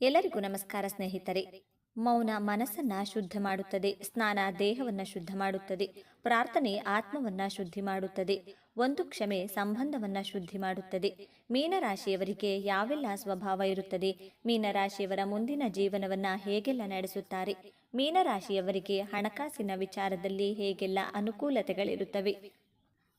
ಎಲ್ಲರಿಗೂ ನಮಸ್ಕಾರ ಸ್ನೇಹಿತರೆ. ಮೌನ ಮನಸ್ಸನ್ನ ಶುದ್ಧ ಮಾಡುತ್ತದೆ. ಸ್ನಾನ ದೇಹವನ್ನ ಶುದ್ಧ ಮಾಡುತ್ತದೆ. ಪ್ರಾರ್ಥನೆ ಆತ್ಮವನ್ನ ಶುದ್ಧಿ ಮಾಡುತ್ತದೆ. ಒಂದು ಕ್ಷಮೆ ಸಂಬಂಧವನ್ನ ಶುದ್ಧಿ ಮಾಡುತ್ತದೆ. ಮೀನರಾಶಿಯವರಿಗೆ ಯಾವೆಲ್ಲ ಸ್ವಭಾವ ಇರುತ್ತದೆ? ಮೀನರಾಶಿಯವರ ಮುಂದಿನ ಜೀವನವನ್ನ ಹೇಗೆಲ್ಲ ನಡೆಸುತ್ತಾರೆ? ಮೀನರಾಶಿಯವರಿಗೆ ಹಣಕಾಸಿನ ವಿಚಾರದಲ್ಲಿ ಹೇಗೆಲ್ಲ ಅನುಕೂಲತೆಗಳಿರುತ್ತವೆ?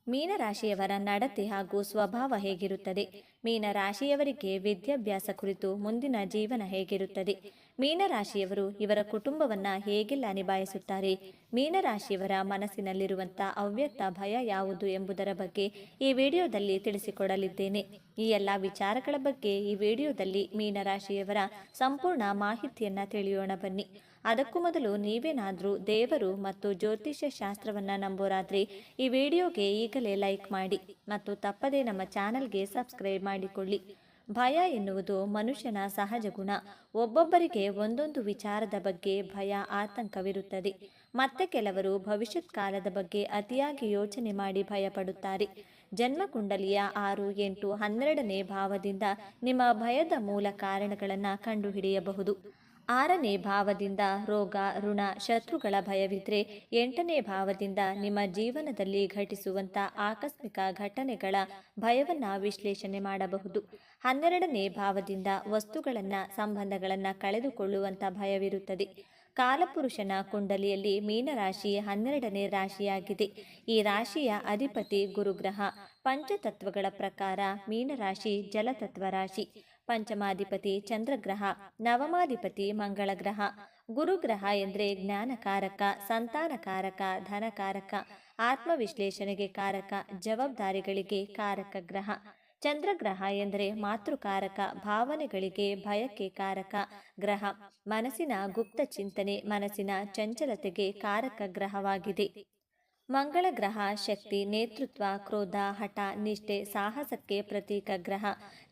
ಮೀನರಾಶಿಯವರ ನಡತೆ ಹಾಗೂ ಸ್ವಭಾವ ಹೇಗಿರುತ್ತದೆ? ಮೀನರಾಶಿಯವರಿಗೆ ವಿದ್ಯಾಭ್ಯಾಸ ಕುರಿತು ಮುಂದಿನ ಜೀವನ ಹೇಗಿರುತ್ತದೆ? ಮೀನರಾಶಿಯವರು ಇವರ ಕುಟುಂಬವನ್ನ ಹೇಗೆಲ್ಲ ನಿಭಾಯಿಸುತ್ತಾರೆ? ಮೀನರಾಶಿಯವರ ಮನಸ್ಸಿನಲ್ಲಿರುವಂಥ ಅವ್ಯಕ್ತ ಭಯ ಯಾವುದು ಎಂಬುದರ ಬಗ್ಗೆ ಈ ವಿಡಿಯೋದಲ್ಲಿ ತಿಳಿಸಿಕೊಡಲಿದ್ದೇನೆ. ಈ ಎಲ್ಲ ವಿಚಾರಗಳ ಬಗ್ಗೆ ಈ ವಿಡಿಯೋದಲ್ಲಿ ಮೀನರಾಶಿಯವರ ಸಂಪೂರ್ಣ ಮಾಹಿತಿಯನ್ನು ತಿಳಿಯೋಣ ಬನ್ನಿ. ಅದಕ್ಕೂ ಮೊದಲು ನೀವೇನಾದರೂ ದೇವರು ಮತ್ತು ಜ್ಯೋತಿಷ್ಯ ಶಾಸ್ತ್ರವನ್ನು ನಂಬೋರಾದ್ರಿ ಈ ವಿಡಿಯೋಗೆ ಈಗಲೇ ಲೈಕ್ ಮಾಡಿ ಮತ್ತು ತಪ್ಪದೇ ನಮ್ಮ ಚಾನಲ್ಗೆ ಸಬ್ಸ್ಕ್ರೈಬ್ ಮಾಡಿಕೊಳ್ಳಿ. ಭಯ ಎನ್ನುವುದು ಮನುಷ್ಯನ ಸಹಜ ಗುಣ. ಒಬ್ಬೊಬ್ಬರಿಗೆ ಒಂದೊಂದು ವಿಚಾರದ ಬಗ್ಗೆ ಭಯ, ಆತಂಕವಿರುತ್ತದೆ. ಮತ್ತೆ ಕೆಲವರು ಭವಿಷ್ಯತ್ ಕಾಲದ ಬಗ್ಗೆ ಅತಿಯಾಗಿ ಯೋಚನೆ ಮಾಡಿ ಭಯಪಡುತ್ತಾರೆ. ಜನ್ಮಕುಂಡಲಿಯ ಆರು ಎಂಟು ಹನ್ನೆರಡನೇ ಭಾವದಿಂದ ನಿಮ್ಮ ಭಯದ ಮೂಲ ಕಾರಣಗಳನ್ನು ಕಂಡುಹಿಡಿಯಬಹುದು. ಆರನೇ ಭಾವದಿಂದ ರೋಗ, ಋಣ, ಶತ್ರುಗಳ ಭಯವಿದ್ರೆ ಎಂಟನೇ ಭಾವದಿಂದ ನಿಮ್ಮ ಜೀವನದಲ್ಲಿ ಘಟಿಸುವಂಥ ಆಕಸ್ಮಿಕ ಘಟನೆಗಳ ಭಯವನ್ನು ವಿಶ್ಲೇಷಣೆ ಮಾಡಬಹುದು. ಹನ್ನೆರಡನೇ ಭಾವದಿಂದ ವಸ್ತುಗಳನ್ನು, ಸಂಬಂಧಗಳನ್ನು ಕಳೆದುಕೊಳ್ಳುವಂಥ ಭಯವಿರುತ್ತದೆ. ಕಾಲಪುರುಷನ ಕುಂಡಲಿಯಲ್ಲಿ ಮೀನರಾಶಿ ಹನ್ನೆರಡನೇ ರಾಶಿಯಾಗಿದೆ. ಈ ರಾಶಿಯ ಅಧಿಪತಿ ಗುರುಗ್ರಹ, ಪಂಚತತ್ವಗಳ ಪ್ರಕಾರ ಮೀನರಾಶಿ ಜಲತತ್ವ ರಾಶಿ. ಪಂಚಮಾಧಿಪತಿ ಚಂದ್ರಗ್ರಹ, ನವಮಾಧಿಪತಿ ಮಂಗಳ ಗ್ರಹ ಗುರುಗ್ರಹ ಎಂದರೆ ಜ್ಞಾನಕಾರಕ, ಸಂತಾನಕಾರಕ, ಧನಕಾರಕ, ಆತ್ಮವಿಶ್ಲೇಷಣೆಗೆ ಕಾರಕ, ಜವಾಬ್ದಾರಿಗಳಿಗೆ ಕಾರಕ ಗ್ರಹ. ಚಂದ್ರಗ್ರಹ ಎಂದರೆ ಮಾತೃಕಾರಕ, ಭಾವನೆಗಳಿಗೆ ಭಯಕ್ಕೆ ಕಾರಕ ಗ್ರಹ. ಮನಸ್ಸಿನ ಗುಪ್ತ ಚಿಂತನೆ, ಮನಸ್ಸಿನ ಚಂಚಲತೆಗೆ ಕಾರಕ ಗ್ರಹವಾಗಿದೆ. ಮಂಗಳ ಗ್ರಹ, ಶಕ್ತಿ, ನೇತೃತ್ವ, ಕ್ರೋಧ, ಹಠ, ನಿಷ್ಠೆ, ಸಾಹಸಕ್ಕೆ ಪ್ರತೀಕ ಗ್ರಹ.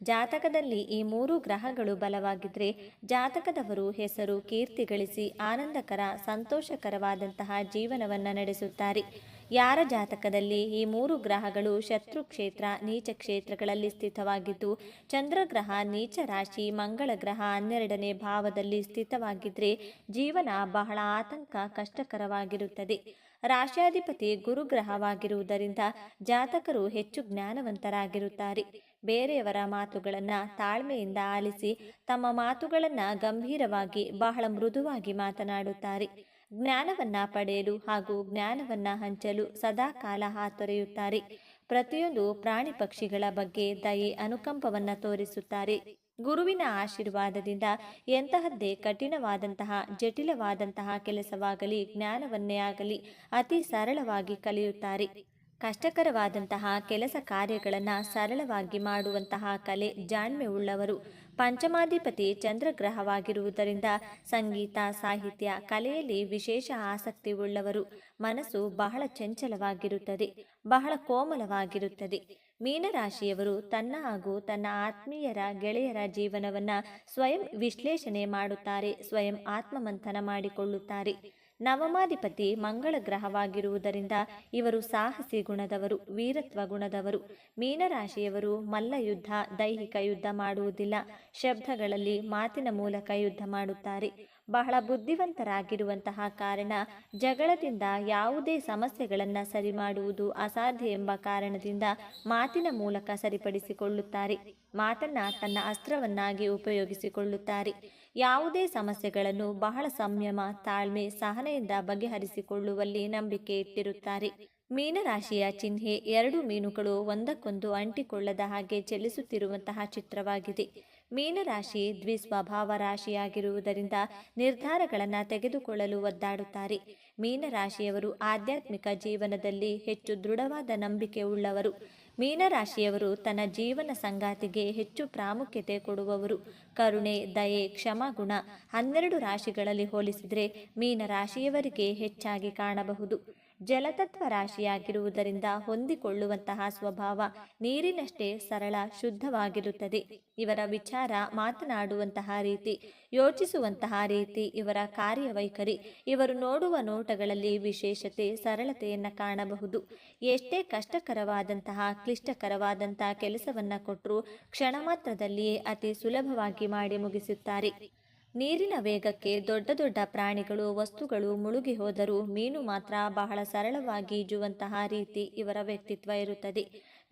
ಜಾತಕದಲ್ಲಿ ಈ ಮೂರು ಗ್ರಹಗಳು ಬಲವಾಗಿದ್ದರೆ ಜಾತಕದವರು ಹೆಸರು ಕೀರ್ತಿ ಗಳಿಸಿ ಆನಂದಕರ, ಸಂತೋಷಕರವಾದಂತಹ ಜೀವನವನ್ನು ನಡೆಸುತ್ತಾರೆ. ಯಾರ ಜಾತಕದಲ್ಲಿ ಈ ಮೂರು ಗ್ರಹಗಳು ಶತ್ರು ಕ್ಷೇತ್ರ, ನೀಚ ಕ್ಷೇತ್ರಗಳಲ್ಲಿ ಸ್ಥಿತವಾಗಿದ್ದು ಚಂದ್ರಗ್ರಹ ನೀಚ ರಾಶಿ, ಮಂಗಳ ಗ್ರಹ ಹನ್ನೆರಡನೇ ಭಾವದಲ್ಲಿ ಸ್ಥಿತವಾಗಿದ್ದರೆ ಜೀವನ ಬಹಳ ಆತಂಕ, ಕಷ್ಟಕರವಾಗಿರುತ್ತದೆ. ರಾಶ್ಯಾಧಿಪತಿ ಗುರುಗ್ರಹವಾಗಿರುವುದರಿಂದ ಜಾತಕರು ಹೆಚ್ಚು ಜ್ಞಾನವಂತರಾಗಿರುತ್ತಾರೆ. ಬೇರೆಯವರ ಮಾತುಗಳನ್ನು ತಾಳ್ಮೆಯಿಂದ ಆಲಿಸಿ ತಮ್ಮ ಮಾತುಗಳನ್ನು ಗಂಭೀರವಾಗಿ, ಬಹಳ ಮೃದುವಾಗಿ ಮಾತನಾಡುತ್ತಾರೆ. ಜ್ಞಾನವನ್ನ ಪಡೆಯಲು ಹಾಗೂ ಜ್ಞಾನವನ್ನ ಹಂಚಲು ಸದಾ ಕಾಲ ಹಾತೊರೆಯುತ್ತಾರೆ. ಪ್ರತಿಯೊಂದು ಪ್ರಾಣಿ ಪಕ್ಷಿಗಳ ಬಗ್ಗೆ ದಯೆ ಅನುಕಂಪವನ್ನ ತೋರಿಸುತ್ತಾರೆ. ಗುರುವಿನ ಆಶೀರ್ವಾದದಿಂದ ಎಂತಹದ್ದೇ ಕಠಿಣವಾದಂತಹ, ಜಟಿಲವಾದಂತಹ ಕೆಲಸವಾಗಲಿ, ಜ್ಞಾನವನ್ನೇ ಆಗಲಿ, ಅತಿ ಸರಳವಾಗಿ ಕಲಿಯುತ್ತಾರೆ. ಕಷ್ಟಕರವಾದಂತಹ ಕೆಲಸ ಕಾರ್ಯಗಳನ್ನು ಸರಳವಾಗಿ ಮಾಡುವಂತಹ ಕಲೆ ಜಾಣ್ಮೆ ಉಳ್ಳವರು. ಪಂಚಮಾಧಿಪತಿ ಚಂದ್ರಗ್ರಹವಾಗಿರುವುದರಿಂದ ಸಂಗೀತ, ಸಾಹಿತ್ಯ, ಕಲೆಯಲ್ಲಿ ವಿಶೇಷ ಆಸಕ್ತಿ ಉಳ್ಳವರು. ಮನಸ್ಸು ಬಹಳ ಚಂಚಲವಾಗಿರುತ್ತದೆ, ಬಹಳ ಕೋಮಲವಾಗಿರುತ್ತದೆ. ಮೀನರಾಶಿಯವರು ತನ್ನ ಹಾಗೂ ತನ್ನ ಆತ್ಮೀಯರ, ಗೆಳೆಯರ ಜೀವನವನ್ನು ಸ್ವಯಂ ವಿಶ್ಲೇಷಣೆ ಮಾಡುತ್ತಾರೆ, ಸ್ವಯಂ ಆತ್ಮಮಂಥನ ಮಾಡಿಕೊಳ್ಳುತ್ತಾರೆ. ನವಮಾಧಿಪತಿ ಮಂಗಳ ಗ್ರಹವಾಗಿರುವುದರಿಂದ ಇವರು ಸಾಹಸಿ ಗುಣದವರು, ವೀರತ್ವ ಗುಣದವರು. ಮೀನರಾಶಿಯವರು ಮಲ್ಲ ಯುದ್ಧ, ದೈಹಿಕ ಯುದ್ಧ ಮಾಡುವುದಿಲ್ಲ. ಶಬ್ದಗಳಲ್ಲಿ ಮಾತಿನ ಮೂಲಕ ಯುದ್ಧ ಮಾಡುತ್ತಾರೆ. ಬಹಳ ಬುದ್ಧಿವಂತರಾಗಿರುವಂತಹ ಕಾರಣ ಜಗಳದಿಂದ ಯಾವುದೇ ಸಮಸ್ಯೆಗಳನ್ನು ಸರಿ ಮಾಡುವುದು ಅಸಾಧ್ಯ ಎಂಬ ಕಾರಣದಿಂದ ಮಾತಿನ ಮೂಲಕ ಸರಿಪಡಿಸಿಕೊಳ್ಳುತ್ತಾರೆ. ಮಾತನ್ನ ತನ್ನ ಅಸ್ತ್ರವನ್ನಾಗಿ ಉಪಯೋಗಿಸಿಕೊಳ್ಳುತ್ತಾರೆ. ಯಾವುದೇ ಸಮಸ್ಯೆಗಳನ್ನು ಬಹಳ ಸಂಯಮ, ತಾಳ್ಮೆ, ಸಹನೆಯಿಂದ ಬಗೆಹರಿಸಿಕೊಳ್ಳುವಲ್ಲಿ ನಂಬಿಕೆ ಇಟ್ಟಿರುತ್ತಾರೆ. ಮೀನರಾಶಿಯ ಚಿಹ್ನೆ ಎರಡು ಮೀನುಗಳು ಒಂದಕ್ಕೊಂದು ಅಂಟಿಕೊಳ್ಳದ ಹಾಗೆ ಚಲಿಸುತ್ತಿರುವಂತಹ ಚಿತ್ರವಾಗಿದೆ. ಮೀನರಾಶಿ ದ್ವಿಸ್ವಭಾವ ರಾಶಿಯಾಗಿರುವುದರಿಂದ ನಿರ್ಧಾರಗಳನ್ನು ತೆಗೆದುಕೊಳ್ಳಲು ಒದ್ದಾಡುತ್ತಾರೆ. ಮೀನರಾಶಿಯವರು ಆಧ್ಯಾತ್ಮಿಕ ಜೀವನದಲ್ಲಿ ಹೆಚ್ಚು ದೃಢವಾದ ನಂಬಿಕೆ ಉಳ್ಳವರು. ಮೀನರಾಶಿಯವರು ತನ್ನ ಜೀವನ ಸಂಗಾತಿಗೆ ಹೆಚ್ಚು ಪ್ರಾಮುಖ್ಯತೆ ಕೊಡುವವರು. ಕರುಣೆ, ದಯೆ ಕ್ಷಮಾಗುಣ ಹನ್ನೆರಡು ರಾಶಿಗಳಲ್ಲಿ ಹೋಲಿಸಿದರೆ ಮೀನರಾಶಿಯವರಿಗೆ ಹೆಚ್ಚಾಗಿ ಕಾಣಬಹುದು. ಜಲತತ್ವ ರಾಶಿಯಾಗಿರುವುದರಿಂದ ಹೊಂದಿಕೊಳ್ಳುವಂತಹ ಸ್ವಭಾವ ನೀರಿನಷ್ಟೇ ಸರಳ ಶುದ್ಧವಾಗಿರುತ್ತದೆ. ಇವರ ವಿಚಾರ ಮಾತನಾಡುವಂತಹ ರೀತಿ, ಯೋಚಿಸುವಂತಹ ರೀತಿ ಇವರ ಕಾರ್ಯವೈಖರಿ, ಇವರು ನೋಡುವ ನೋಟಗಳಲ್ಲಿ ವಿಶೇಷತೆ, ಸರಳತೆಯನ್ನು ಕಾಣಬಹುದು. ಎಷ್ಟೇ ಕಷ್ಟಕರವಾದಂತಹ, ಕ್ಲಿಷ್ಟಕರವಾದಂತಹ ಕೆಲಸವನ್ನು ಕೊಟ್ಟರೂ ಕ್ಷಣ ಮಾತ್ರದಲ್ಲಿಯೇ ಅತಿ ಸುಲಭವಾಗಿ ಮಾಡಿ ಮುಗಿಸುತ್ತಾರೆ. ನೀರಿನ ವೇಗಕ್ಕೆ ದೊಡ್ಡ ದೊಡ್ಡ ಪ್ರಾಣಿಗಳು, ವಸ್ತುಗಳು ಮುಳುಗಿ ಹೋದರೂ ಮೀನು ಮಾತ್ರ ಬಹಳ ಸರಳವಾಗಿ ಈಜುವಂತಹ ರೀತಿ ಇವರ ವ್ಯಕ್ತಿತ್ವ ಇರುತ್ತದೆ.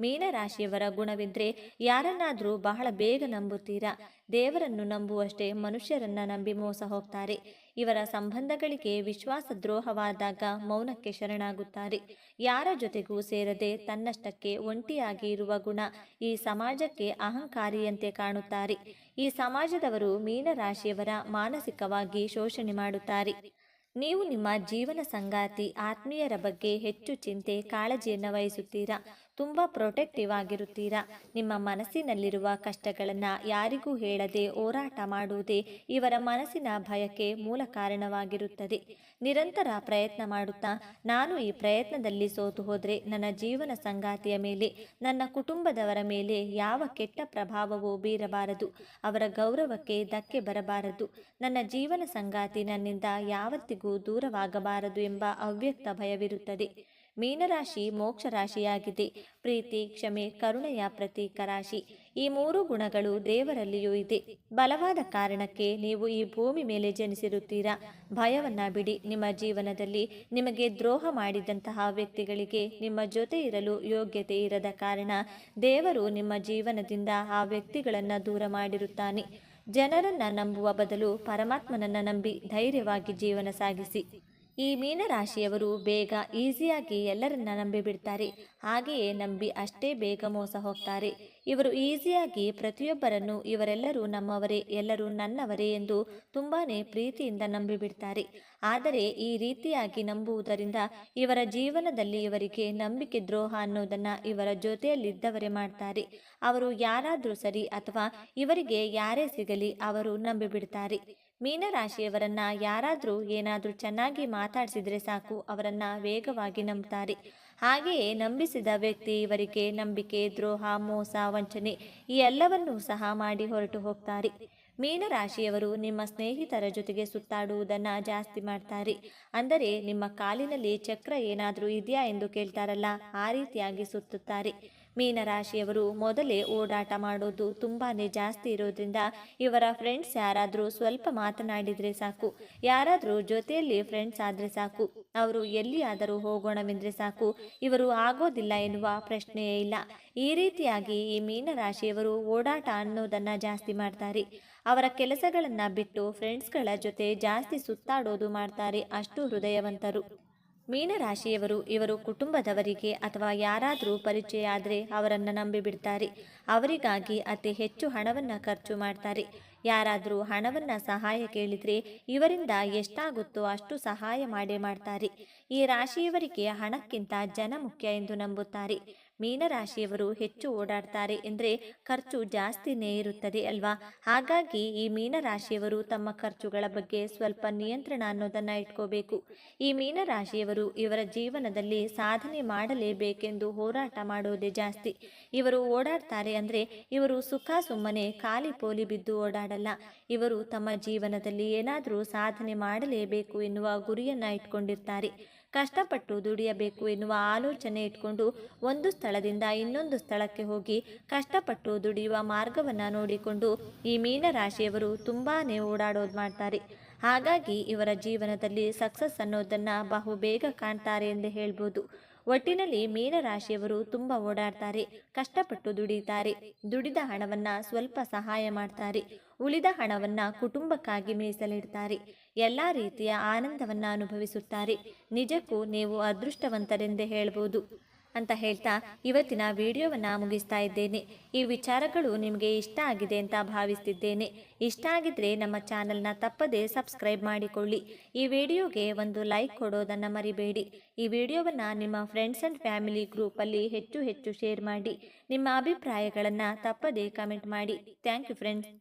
ಮೀನರಾಶಿಯವರ ಗುಣವಿದ್ರೆ ಯಾರನ್ನಾದರೂ ಬಹಳ ಬೇಗ ನಂಬುತ್ತೀರಾ? ದೇವರನ್ನು ನಂಬುವಷ್ಟೇ ಮನುಷ್ಯರನ್ನ ನಂಬಿ ಮೋಸ ಹೋಗ್ತಾರೆ. ಇವರ ಸಂಬಂಧಗಳಿಗೆ ವಿಶ್ವಾಸ ದ್ರೋಹವಾದಾಗ ಮೌನಕ್ಕೆ ಶರಣಾಗುತ್ತಾರೆ. ಯಾರ ಜೊತೆಗೂ ಸೇರದೆ ತನ್ನಷ್ಟಕ್ಕೆ ಒಂಟಿಯಾಗಿ ಇರುವ ಗುಣ ಈ ಸಮಾಜಕ್ಕೆ ಅಹಂಕಾರಿಯಂತೆ ಕಾಣುತ್ತಾರೆ. ಈ ಸಮಾಜದವರು ಮೀನರಾಶಿಯವರ ಮಾನಸಿಕವಾಗಿ ಶೋಷಣೆ ಮಾಡುತ್ತಾರೆ. ನೀವು ನಿಮ್ಮ ಜೀವನ ಸಂಗಾತಿ ಆತ್ಮೀಯರ ಬಗ್ಗೆ ಹೆಚ್ಚು ಚಿಂತೆ, ಕಾಳಜಿಯನ್ನು ವಹಿಸುತ್ತೀರಾ? ತುಂಬ ಪ್ರೊಟೆಕ್ಟಿವ್ ಆಗಿರುತ್ತೀರಾ? ನಿಮ್ಮ ಮನಸ್ಸಿನಲ್ಲಿರುವ ಕಷ್ಟಗಳನ್ನು ಯಾರಿಗೂ ಹೇಳದೆ ಹೋರಾಟ ಮಾಡುವುದೇ ಇವರ ಮನಸ್ಸಿನ ಭಯಕ್ಕೆ ಮೂಲ ಕಾರಣವಾಗಿರುತ್ತದೆ. ನಿರಂತರ ಪ್ರಯತ್ನ ಮಾಡುತ್ತಾ, ನಾನು ಈ ಪ್ರಯತ್ನದಲ್ಲಿ ಸೋತು ಹೋದರೆ ನನ್ನ ಜೀವನ ಸಂಗಾತಿಯ ಮೇಲೆ, ನನ್ನ ಕುಟುಂಬದವರ ಮೇಲೆ ಯಾವ ಕೆಟ್ಟ ಪ್ರಭಾವವೂ ಬೀರಬಾರದು. ಅವರ ಗೌರವಕ್ಕೆ ಧಕ್ಕೆ ಬರಬಾರದು. ನನ್ನ ಜೀವನ ಸಂಗಾತಿ ನನ್ನಿಂದ ಯಾವತ್ತಿಗೂ ದೂರವಾಗಬಾರದು ಎಂಬ ಅವ್ಯಕ್ತ ಭಯವಿರುತ್ತದೆ. ಮೀನರಾಶಿ ಮೋಕ್ಷ ರಾಶಿಯಾಗಿದೆ. ಪ್ರೀತಿ, ಕ್ಷಮೆ, ಕರುಣೆಯ ಪ್ರತೀಕ ರಾಶಿ. ಈ ಮೂರು ಗುಣಗಳು ದೇವರಲ್ಲಿಯೂ ಇದೆ. ಬಲವಾದ ಕಾರಣಕ್ಕೆ ನೀವು ಈ ಭೂಮಿ ಮೇಲೆ ಜನಿಸಿರುತ್ತೀರಾ? ಭಯವನ್ನ ಬಿಡಿ. ನಿಮ್ಮ ಜೀವನದಲ್ಲಿ ನಿಮಗೆ ದ್ರೋಹ ಮಾಡಿದಂತಹ ವ್ಯಕ್ತಿಗಳಿಗೆ ನಿಮ್ಮ ಜೊತೆ ಇರಲು ಯೋಗ್ಯತೆ ಇರದ ಕಾರಣ ದೇವರು ನಿಮ್ಮ ಜೀವನದಿಂದ ಆ ವ್ಯಕ್ತಿಗಳನ್ನು ದೂರ ಮಾಡಿರುತ್ತಾನೆ. ಜನರನ್ನ ನಂಬುವ ಬದಲು ಪರಮಾತ್ಮನನ್ನ ನಂಬಿ ಧೈರ್ಯವಾಗಿ ಜೀವನ ಸಾಗಿಸಿ. ಈ ಮೀನರಾಶಿಯವರು ಬೇಗ ಈಸಿಯಾಗಿ ಎಲ್ಲರನ್ನ ನಂಬಿಬಿಡ್ತಾರೆ. ಹಾಗೆಯೇ ನಂಬಿ ಅಷ್ಟೇ ಬೇಗ ಮೋಸ ಹೋಗ್ತಾರೆ. ಇವರು ಈಸಿಯಾಗಿ ಪ್ರತಿಯೊಬ್ಬರನ್ನು ಇವರೆಲ್ಲರೂ ನಮ್ಮವರೇ, ಎಲ್ಲರೂ ನನ್ನವರೇ ಎಂದು ತುಂಬಾನೇ ಪ್ರೀತಿಯಿಂದ ನಂಬಿಬಿಡ್ತಾರೆ. ಆದರೆ ಈ ರೀತಿಯಾಗಿ ನಂಬುವುದರಿಂದ ಇವರ ಜೀವನದಲ್ಲಿ ಇವರಿಗೆ ನಂಬಿಕೆ ದ್ರೋಹ ಅನ್ನೋದನ್ನ ಇವರ ಜೊತೆಯಲ್ಲಿದ್ದವರೇ ಮಾಡ್ತಾರೆ. ಅವರು ಯಾರಾದರೂ ಸರಿ ಅಥವಾ ಇವರಿಗೆ ಯಾರೇ ಸಿಗಲಿ ಅವರು ನಂಬಿಬಿಡ್ತಾರೆ. ಮೀನರಾಶಿಯವರನ್ನ ಯಾರಾದರೂ ಏನಾದರೂ ಚೆನ್ನಾಗಿ ಮಾತಾಡಿಸಿದ್ರೆ ಸಾಕು, ಅವರನ್ನ ವೇಗವಾಗಿ ನಂಬ್ತಾರೆ. ಹಾಗೆಯೇ ನಂಬಿಸಿದ ವ್ಯಕ್ತಿ ಇವರಿಗೆ ನಂಬಿಕೆ, ದ್ರೋಹ, ಮೋಸ, ವಂಚನೆ ಈ ಎಲ್ಲವನ್ನೂ ಸಹ ಮಾಡಿ ಹೊರಟು ಹೋಗ್ತಾರೆ. ಮೀನರಾಶಿಯವರು ನಿಮ್ಮ ಸ್ನೇಹಿತರ ಜೊತೆಗೆ ಸುತ್ತಾಡುವುದನ್ನು ಜಾಸ್ತಿ ಮಾಡ್ತಾರೆ. ಅಂದರೆ ನಿಮ್ಮ ಕಾಲಿನಲ್ಲಿ ಚಕ್ರ ಏನಾದರೂ ಇದೆಯಾ ಎಂದು ಕೇಳ್ತಾರಲ್ಲ, ಆ ರೀತಿಯಾಗಿ ಸುತ್ತುತ್ತಾರೆ. ಮೀನರಾಶಿಯವರು ಮೊದಲೇ ಓಡಾಟ ಮಾಡೋದು ತುಂಬಾ ಜಾಸ್ತಿ ಇರೋದ್ರಿಂದ ಇವರ ಫ್ರೆಂಡ್ಸ್ ಯಾರಾದರೂ ಸ್ವಲ್ಪ ಮಾತನಾಡಿದರೆ ಸಾಕು. ಯಾರಾದರೂ ಜೊತೆಯಲ್ಲಿ ಫ್ರೆಂಡ್ಸ್ ಆದರೆ ಸಾಕು. ಅವರು ಎಲ್ಲಿಯಾದರೂ ಹೋಗೋಣವೆಂದರೆ ಸಾಕು. ಇವರು ಆಗೋದಿಲ್ಲ ಎನ್ನುವ ಪ್ರಶ್ನೆಯೇ ಇಲ್ಲ. ಈ ರೀತಿಯಾಗಿ ಈ ಮೀನರಾಶಿಯವರು ಓಡಾಟ ಅನ್ನೋದನ್ನು ಜಾಸ್ತಿ ಮಾಡ್ತಾರೆ. ಅವರ ಕೆಲಸಗಳನ್ನು ಬಿಟ್ಟು ಫ್ರೆಂಡ್ಸ್ಗಳ ಜೊತೆ ಜಾಸ್ತಿ ಸುತ್ತಾಡೋದು ಮಾಡ್ತಾರೆ ಅಷ್ಟು ಹೃದಯವಂತರು. ಮೀನರಾಶಿಯವರು ಇವರು ಕುಟುಂಬದವರಿಗೆ ಅಥವಾ ಯಾರಾದರೂ ಪರಿಚಯ ಆದರೆ ಅವರನ್ನು ನಂಬಿಬಿಡ್ತಾರೆ. ಅವರಿಗಾಗಿ ಅತಿ ಹೆಚ್ಚು ಹಣವನ್ನು ಖರ್ಚು ಮಾಡ್ತಾರೆ. ಯಾರಾದರೂ ಹಣವನ್ನು ಸಹಾಯ ಕೇಳಿದರೆ ಇವರಿಂದ ಎಷ್ಟಾಗುತ್ತೋ ಅಷ್ಟು ಸಹಾಯ ಮಾಡೇ ಮಾಡ್ತಾರೆ. ಈ ರಾಶಿಯವರಿಗೆ ಹಣಕ್ಕಿಂತ ಜನ ಮುಖ್ಯ ಎಂದು ನಂಬುತ್ತಾರೆ. ಮೀನರಾಶಿಯವರು ಹೆಚ್ಚು ಓಡಾಡ್ತಾರೆ ಎಂದರೆ ಖರ್ಚು ಜಾಸ್ತಿನೇ ಇರುತ್ತದೆ ಅಲ್ವಾ? ಹಾಗಾಗಿ ಈ ಮೀನರಾಶಿಯವರು ತಮ್ಮ ಖರ್ಚುಗಳ ಬಗ್ಗೆ ಸ್ವಲ್ಪ ನಿಯಂತ್ರಣ ಅನ್ನೋದನ್ನು ಇಟ್ಕೋಬೇಕು. ಈ ಮೀನರಾಶಿಯವರು ಇವರ ಜೀವನದಲ್ಲಿ ಸಾಧನೆ ಮಾಡಲೇಬೇಕೆಂದು ಹೋರಾಟ ಮಾಡೋದೇ ಜಾಸ್ತಿ. ಇವರು ಓಡಾಡ್ತಾರೆ ಅಂದರೆ ಇವರು ಸುಖ ಸುಮ್ಮನೆ ಖಾಲಿ ಪೋಲಿ ಬಿದ್ದು ಓಡಾಡಲ್ಲ. ಇವರು ತಮ್ಮ ಜೀವನದಲ್ಲಿ ಏನಾದರೂ ಸಾಧನೆ ಮಾಡಲೇಬೇಕು ಎನ್ನುವ ಗುರಿಯನ್ನು ಇಟ್ಕೊಂಡಿರ್ತಾರೆ. ಕಷ್ಟಪಟ್ಟು ದುಡಿಯಬೇಕು ಎನ್ನುವ ಆಲೋಚನೆ ಇಟ್ಕೊಂಡು ಒಂದು ಸ್ಥಳದಿಂದ ಇನ್ನೊಂದು ಸ್ಥಳಕ್ಕೆ ಹೋಗಿ ಕಷ್ಟಪಟ್ಟು ದುಡಿಯುವ ಮಾರ್ಗವನ್ನು ನೋಡಿಕೊಂಡು ಈ ಮೀನರಾಶಿಯವರು ತುಂಬಾ ಓಡಾಡೋದು ಮಾಡ್ತಾರೆ. ಹಾಗಾಗಿ ಇವರ ಜೀವನದಲ್ಲಿ ಸಕ್ಸಸ್ ಅನ್ನೋದನ್ನು ಬಹುಬೇಗ ಕಾಣ್ತಾರೆ ಎಂದು ಹೇಳ್ಬೋದು. ಒಟ್ಟಿನಲ್ಲಿ ಮೀನರಾಶಿಯವರು ತುಂಬ ಓಡಾಡ್ತಾರೆ, ಕಷ್ಟಪಟ್ಟು ದುಡಿಯುತ್ತಾರೆ ದುಡಿದ ಹಣವನ್ನ ಸ್ವಲ್ಪ ಸಹಾಯ ಮಾಡ್ತಾರೆ, ಉಳಿದ ಹಣವನ್ನ ಕುಟುಂಬಕ್ಕಾಗಿ ಮೀಸಲಿಡ್ತಾರೆ, ಎಲ್ಲ ರೀತಿಯ ಆನಂದವನ್ನ ಅನುಭವಿಸುತ್ತಾರೆ. ನಿಜಕ್ಕೂ ನೀವು ಅದೃಷ್ಟವಂತರೆಂದೇ ಹೇಳ್ಬೋದು. ಅಂತ ಹೇಳ್ತಾ ಇವತ್ತಿನ ವಿಡಿಯೋವನ್ನು ಮುಗಿಸ್ತಾ ಇದ್ದೇನೆ. ಈ ವಿಚಾರಗಳು ನಿಮಗೆ ಇಷ್ಟ ಆಗಿದೆ ಅಂತ ಭಾವಿಸ್ತಿದ್ದೇನೆ. ಇಷ್ಟ ಆಗಿದ್ರೆ ನಮ್ಮ ಚಾನಲ್ನ ತಪ್ಪದೇ ಸಬ್ಸ್ಕ್ರೈಬ್ ಮಾಡಿಕೊಳ್ಳಿ. ಈ ವಿಡಿಯೋಗೆ ಒಂದು ಲೈಕ್ ಕೊಡೋದನ್ನು ಮರಿಬೇಡಿ. ಈ ವಿಡಿಯೋವನ್ನು ನಿಮ್ಮ ಫ್ರೆಂಡ್ಸ್ ಆ್ಯಂಡ್ ಫ್ಯಾಮಿಲಿ ಗ್ರೂಪಲ್ಲಿ ಹೆಚ್ಚು ಹೆಚ್ಚು ಶೇರ್ ಮಾಡಿ. ನಿಮ್ಮ ಅಭಿಪ್ರಾಯಗಳನ್ನು ತಪ್ಪದೇ ಕಮೆಂಟ್ ಮಾಡಿ. Thank you friends.